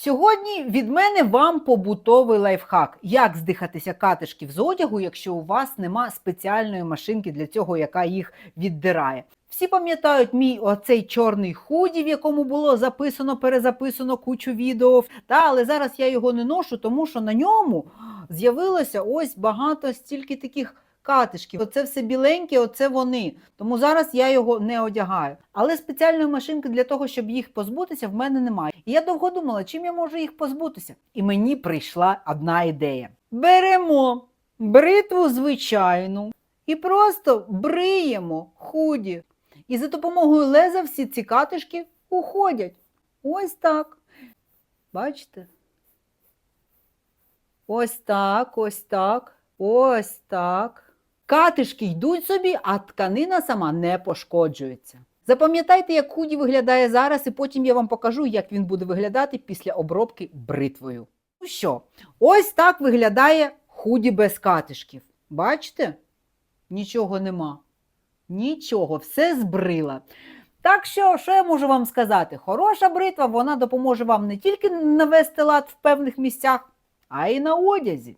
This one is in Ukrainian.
Сьогодні від мене вам побутовий лайфхак. Як здихатися катишків з одягу, якщо у вас нема спеціальної машинки для цього, яка їх віддирає. Всі пам'ятають мій оцей чорний худі, в якому було записано, перезаписано кучу відео. Та, але зараз я його не ношу, тому що на ньому з'явилося ось багато стільки таких катишків. Оце все біленьке, оце вони. Тому зараз я його не одягаю. Але спеціальної машинки для того, щоб їх позбутися, в мене немає. І я довго думала, чим я можу їх позбутися. І мені прийшла одна ідея: беремо бритву звичайну і просто бриємо худі. І за допомогою леза всі ці катишки уходять. Ось так. Бачите? Ось так, ось так, ось так. Катишки йдуть собі, а тканина сама не пошкоджується. Запам'ятайте, як худі виглядає зараз, і потім я вам покажу, як він буде виглядати після обробки бритвою. Ну що, ось так виглядає худі без катишків. Бачите? Нічого нема. Нічого, все збрила. Так що, що я можу вам сказати? Хороша бритва, вона допоможе вам не тільки навести лад в певних місцях, а й на одязі.